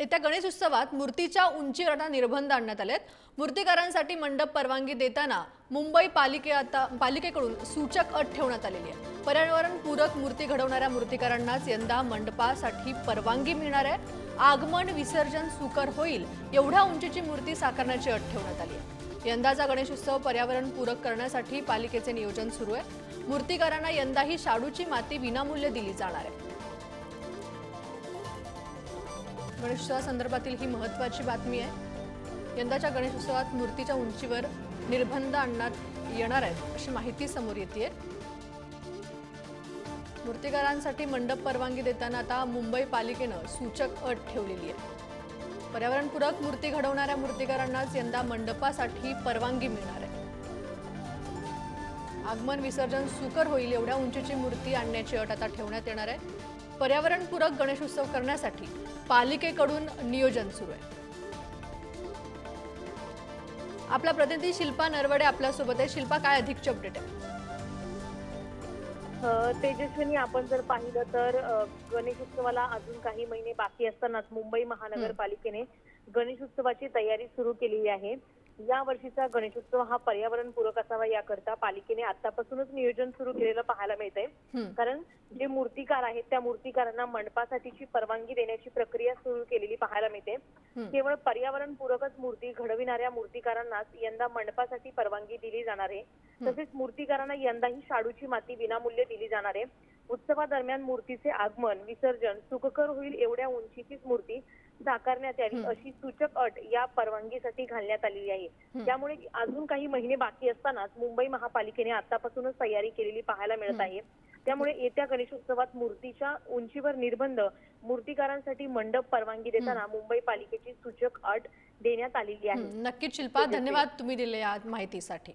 येत्या गणेश उत्सवात मूर्तीच्या उंचीवर निर्बंध आणण्यात आलेत. मूर्तिकारांसाठी मंडप परवानगी देताना मुंबई पालिके आता पालिकेकडून सूचक अट ठेवण्यात आलेली आहे. पर्यावरणपूरक मूर्ती घडवणाऱ्या मूर्तीकारांनाच यंदा मंडपासाठी परवानगी मिळणार आहे. आगमन विसर्जन सुकर होईल एवढ्या उंचीची मूर्ती साकारण्याची अट ठेवण्यात आली आहे. यंदाचा गणेश उत्सव पर्यावरण पूरक करण्यासाठी पालिकेचे नियोजन सुरू आहे. मूर्तिकारांना यंदाही शाडूची माती विनामूल्य दिली जाणार आहे. गणेशोत्सवासंदर्भातील ही महत्त्वाची बातमी आहे. यंदाच्या गणेशोत्सवात मूर्तीच्या उंचीवर निर्बंध आणण्यात येणार आहेत अशी माहिती समोर येते मूर्तिकारांसाठी मंडप परवानगी देताना आता मुंबई पालिकेनं सूचक अट ठेवलेली आहे. पर्यावरणपूरक मूर्ती घडवणाऱ्या मूर्तिकारांनाच यंदा मंडपासाठी परवानगी मिळणार आहे. आगमन विसर्जन सुकर होईल एवढ्या उंचीची मूर्ती आणण्याची अट आता ठेवण्यात येणार आहे. पर्यावरणपूरक गणेशोत्सव करण्यासाठी पालिकेकडून नियोजन सुरू आहे. आपला प्रतिनिधी शिल्पा नरवडे आपल्यासोबत आहे. शिल्पा काय अधिकची अपडेट आहे? तेजस्विनी आपण जर पाहिलं तर गणेशोत्सवाला अजून काही महिने बाकी असतानाच मुंबई महानगरपालिकेने गणेशोत्सवाची तयारी सुरू केलेली आहे. या वर्षीचा गणेशोत्सव हा पर्यावरणपूरक असावा याकरता पालिकेने आतापासूनच नियोजन सुरू केलेलं पाहायला मिळतंय. कारण जे मूर्तिकार आहेत त्या मूर्तिकारांना मंडपासाठीची परवानगी देण्याची प्रक्रिया सुरू केलेली पाहायला मिळते. केवळ पर्यावरणपूरकच मूर्ती घडविणाऱ्या मूर्तिकारांनाच यंदा मंडपासाठी परवानगी दिली जाणार आहे. तसेच मूर्तिकारांना यंदाही शाडूची माती विनामूल्य दिली जाणार आहे. उत्सवादरम्यान मूर्तीचे आगमन विसर्जन सुखकर होईल एवढ्या उंचीचीच मूर्ती साकारण्यात यावी अशी सूचक अट या परवानगीसाठी घालण्यात आलेली आहे. त्यामुळे अजून काही महिने बाकी असतानाच मुंबई महापालिकेने आतापासूनच तयारी केलेली पाहायला मिळत आहे. त्यामुळे येत्या गणेशोत्सवात मूर्तीच्या उंचीवर निर्बंध मूर्तिकारांसाठी मंडप परवानगी देताना मुंबई पालिकेची सूचक अट देण्यात आलेली आहे. नक्कीच शिल्पा धन्यवाद तुम्ही दिलेल्या माहितीसाठी.